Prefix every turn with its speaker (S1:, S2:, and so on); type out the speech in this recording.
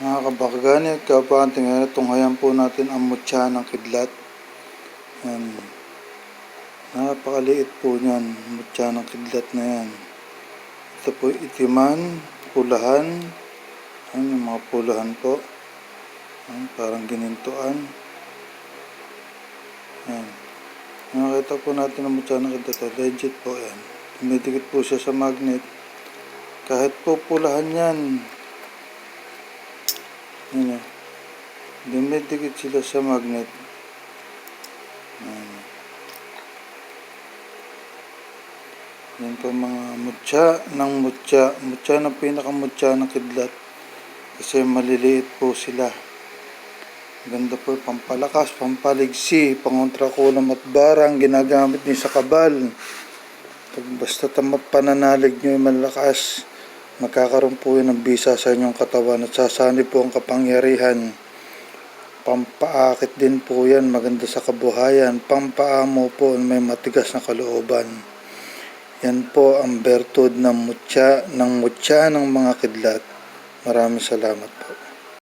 S1: Mga kabakagani at kapanting ngayon, tunghayan po natin ang mutya ng kidlat. Yan. Napakaliit po niyan, mutya ng kidlat na yan. Ito po itiman, pulahan. Yan yung mga pulahan po. Yan, parang ginintuan. Yan. Nakita po natin ang mutya ng kidlat. Legit po yan. Dumidikit po siya sa magnet. Kahit po pulahan yan, yun eh. Dumidikit sila sa magnet. Yan. Yan po mga mutya ng mutya. Mutya ng pinakamutya ng kidlat. Kasi maliliit po sila. Ganda po pampalakas, pampaligsi, pangontrakulam at barang ginagamit niyo sa kabal. Basta tamat pananalig niyo malakas, magkakaroon po yun ng bisa sa inyong katawan at sasani po ang kapangyarihan. Pampaakit din po yan, maganda sa kabuhayan. Pampaamo po, may matigas na kalooban. Yan po ang bertud ng mutya, ng mutya ng mga kidlat. Maraming salamat po.